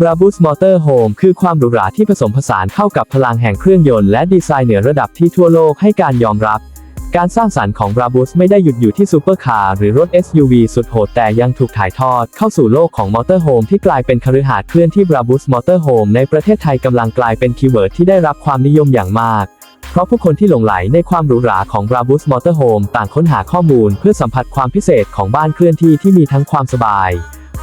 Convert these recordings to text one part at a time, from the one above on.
Brabus Motor Home คือความหรูหราที่ผสมผสานเข้ากับพลังแห่งเครื่องยนต์และดีไซน์เหนือระดับที่ทั่วโลกให้การยอมรับ การสร้างสรรค์ของ Brabus ไม่ได้หยุดอยู่ที่ซูเปอร์คาร์หรือรถ SUV สุดโหดแต่ยังถูกถ่ายทอดเข้าสู่โลกของมอเตอร์โฮมที่กลายเป็นคฤหาสน์เคลื่อนที่ Brabus Motor Home ในประเทศไทยกำลังกลายเป็นคีย์เวิร์ดที่ได้รับความนิยมอย่างมากเพราะผู้คนที่หลงไหลในความหรูหราของ Brabus Motor Home ต่างค้นหาข้อมูลเพื่อสัมผัสความพิเศษของบ้านเคลื่อนที่ที่มีทั้งความสบาย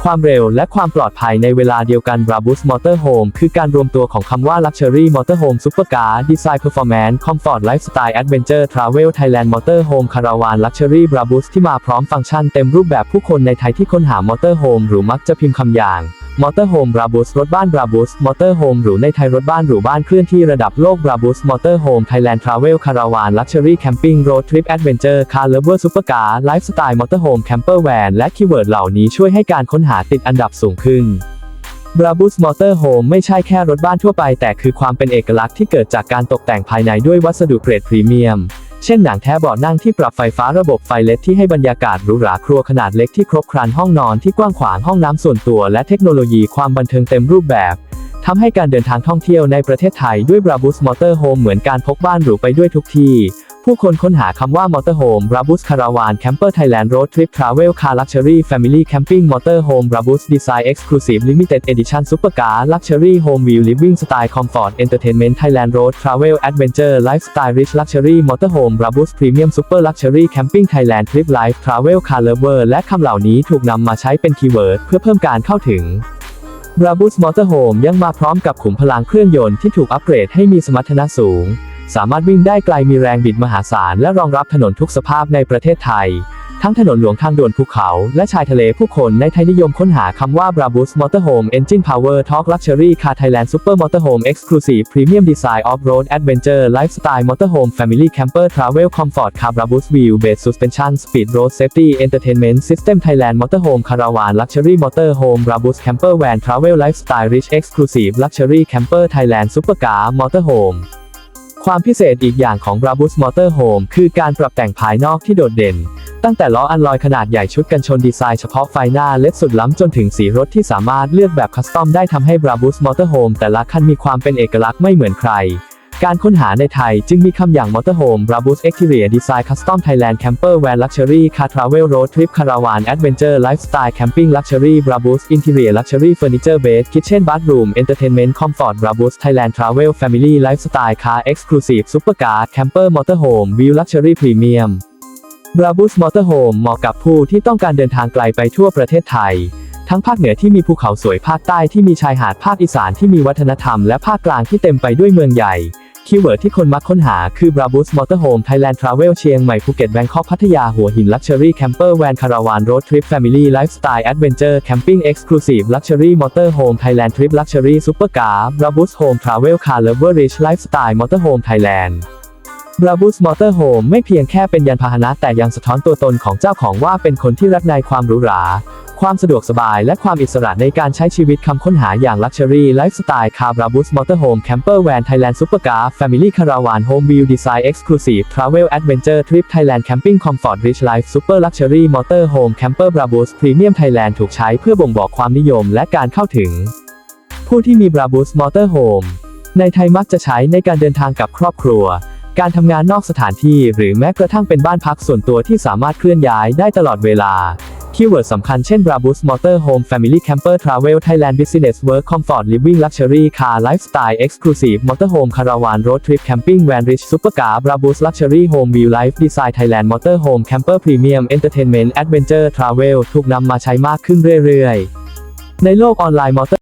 ความเร็วและความปลอดภัยในเวลาเดียวกัน Brabus Motor Home คือการรวมตัวของคำว่า Luxury Motorhome Supercar Design Performance Comfort Lifestyle Adventure Travel Thailand Motor Home Caravan Luxury Brabus ที่มาพร้อมฟังก์ชันเต็มรูปแบบผู้คนในไทยที่ค้นหา Motor Home หรือมักจะพิมพ์คำอย่าง มอเตอร์โฮมบราบูสรถบ้านบราบูสมอเตอร์โฮมหรูในไทยรถบ้านหรูบ้านเคลื่อนที่ระดับโลกบราบูสมอเตอร์โฮมไทยแลนด์ทราเวลคาราวานลักชัวรี่แคมปิ้งโรดทริปแอดเวนเจอร์คาร์เลเวอร์ซูเปอร์คาร์ไลฟ์สไตล์มอเตอร์โฮมแคมเปอร์แวนและคีย์เวิร์ดเหล่านี้ช่วยให้การค้นหาติดอันดับสูงขึ้นบราบูสมอเตอร์โฮมไม่ใช่แค่รถบ้านทั่วไป แต่คือความเป็นเอกลักษณ์ที่เกิดจากการตกแต่งภายในด้วยวัสดุเกรดพรีเมียม เช่นหนังแท้เบาะนั่งที่ปรับไฟฟ้าระบบไฟเลดที่ให้บรรยากาศหรูหราครัวขนาดเล็กที่ครบครันห้องนอนที่กว้างขวางห้องน้ำส่วนตัวและเทคโนโลยีความบันเทิงเต็มรูปแบบทำให้การเดินทางท่องเที่ยวในประเทศไทยด้วยบราบูสมอเตอร์โฮมเหมือนการพกบ้านหรูไปด้วยทุกที่ ผู้คนค้นหาคำว่ามอเตอร์โฮมรับุสคาราวานแคมเปอร์ไทยแลนด์โรดทริปทราเวลคาร์ลักชัวรี่แฟมิลี่แคมปิ้งมอเตอร์โฮมรับุสดีไซน์เอ็กซ์คลูซีฟลิมิเต็ดเอดิชั่นซูเปอร์คาร์ลักชัวรี่โฮมวิวลิฟวิ่งสไตล์คอมฟอร์ตเอนเตอร์เทนเมนต์ไทยแลนด์โรดทราเวลแอดเวนเจอร์ไลฟ์สไตล์ริชลักชัวรี่มอเตอร์โฮมรับุสพรีเมียมซูเปอร์ลักชัวรี่แคมปิ้งไทยแลนด์ทริปไลฟ์ทราเวลคาร์เลเวอร์และคำเหล่านี้ถูกนำมาใช้เป็นคีย์เวิร์ดเพื่อเพิ่มการเข้าถึงราบุสมอเตอร์โฮมยังมาพร้อมกับขุมพลังเครื่องยนต์ที่ถูกอัปเกรดให้มีสมรรถนะสูง สามารถวิ่งได้ไกลมีแรงบิดมหาศาลและรองรับถนนทุกสภาพในประเทศไทย ทั้งถนนหลวงทางด่วนภูเขา และชายทะเลผู้คนในไทยนิยมค้นหาคำว่า Brabus Motorhome Engine Power Talk Luxury Car Thailand Super Motorhome Exclusive Premium Design Off-Road Adventure Lifestyle Motorhome Family Camper Travel Comfort Car Brabus Wheel Base Suspension Speed Road Safety Entertainment System Thailand Motorhome Caravan Luxury Motorhome Brabus Camper Van Travel Lifestyle Rich Exclusive Luxury Camper Thailand Supercar Motorhome ความพิเศษอีกอย่างของ Brabus Motorhome คือการปรับแต่งภายนอกที่โดดเด่น ตั้งแต่ล้ออันลอยขนาดใหญ่ชุดกันชนดีไซน์เฉพาะไฟหน้าเล็ดสุดล้ำจนถึงสีรถที่สามารถเลือกแบบคัสตอมได้ทำให้ Brabus Motorhome แต่ละคันมีความเป็นเอกลักษณ์ไม่เหมือนใคร การค้นหาในไทยจึงมีคำอย่าง Motorhome Brabus Exterior Design Custom Thailand Camper Van Luxury Car Travel Road Trip Caravan Adventure Lifestyle Camping Luxury Brabus Interior Luxury Furniture Bed Kitchen Bathroom Entertainment Comfort Brabus Thailand Travel Family Lifestyle Car Exclusive Supercar Camper Motorhome View Luxury Premium Brabus Motorhome เหมาะกับผู้ที่ต้องการเดินทางไกลไปทั่วประเทศไทยทั้งภาคเหนือที่มีภูเขาสวยภาคใต้ที่มีชายหาดภาคอีสานที่มีวัฒนธรรมและภาคกลางที่เต็มไปด้วยเมืองใหญ่ คีย์เวิร์ดที่คนมักค้นหาคือ Brabus Motorhome Thailand Travel เชียงใหม่ภูเก็ตแบงคอกพัทยาหัวหิน Luxury Camper Van Caravan Road Trip Family Lifestyle Adventure Camping Exclusive Luxury Motorhome Thailand Trip Luxury Supercar Brabus Home Travel Car Lover Rich Lifestyle Motorhome Thailand Brabus Motorhome ไม่เพียงแค่เป็นยานพาหนะแต่ยังสะท้อนตัวตนของเจ้าของว่าเป็นคนที่รักในความหรูหรา ความสะดวกสบายและความอิสระในการใช้ชีวิตคำค้นหาอย่าง Luxury Lifestyle Car Brabus Motorhome Camper Van Thailand Supercar Family Caravan Home View Design Exclusive Travel Adventure Trip Thailand Camping Comfort Rich Life Super Luxury Motorhome Camper Brabus Premium Thailand ถูกใช้เพื่อบ่งบอกความนิยมและการเข้าถึง ผู้ที่มี Brabus Motorhome ในไทยมักจะใช้ในการเดินทางกับครอบครัว การทำงานนอกสถานที่หรือแม้กระทั่งเป็นบ้านพักส่วนตัวที่สามารถเคลื่อนย้ายได้ตลอดเวลา คีย์เวิร์ดสำคัญเช่น Brabus Motor Home Family Camper Travel Thailand Business Work Comfort Living Luxury Car Lifestyle Exclusive Motorhome Caravan Road Trip Camping Van Rich Supercar Brabus Luxury Home View Life Design Thailand Motorhome Camper Premium Entertainment Adventure Travel ถูกนำมาใช้มากขึ้นเรื่อยๆ ในโลกออนไลน์มอเตอร์